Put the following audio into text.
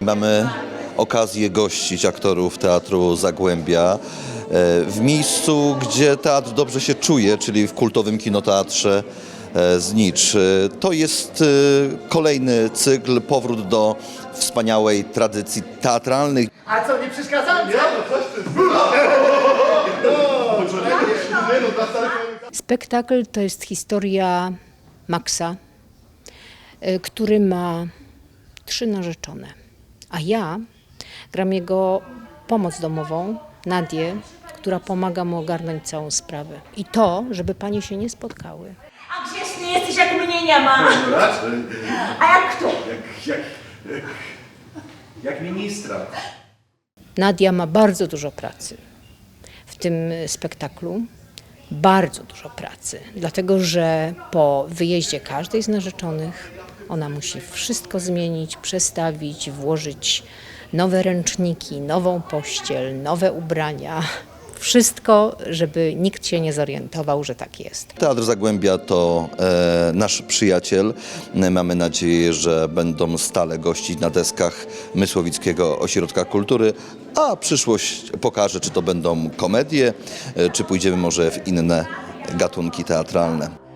Mamy okazję gościć aktorów Teatru Zagłębia e, w miejscu, gdzie teatr dobrze się czuje, czyli w kultowym kinoteatrze e, Znicz. E, To jest kolejny cykl, powrót do wspaniałej tradycji teatralnych. A co, nie przeszkadzam? Nie, Spektakl to jest historia Maxa, który ma trzy narzeczone. A ja gram jego pomoc domową, Nadię, która pomaga mu ogarnąć całą sprawę. I to, żeby panie się nie spotkały. A grzeczny jesteś, jak mnie nie ma. A jak kto? Jak ministra. Nadia ma bardzo dużo pracy w tym spektaklu. Bardzo dużo pracy, dlatego że po wyjeździe każdej z narzeczonych ona musi wszystko zmienić, przestawić, włożyć nowe ręczniki, nową pościel, nowe ubrania. Wszystko, żeby nikt się nie zorientował, że tak jest. Teatr Zagłębia to e, nasz przyjaciel. Mamy nadzieję, że będą stale gościć na deskach Mysłowickiego Ośrodka Kultury, a przyszłość pokaże, czy to będą komedie, e, czy pójdziemy może w inne gatunki teatralne.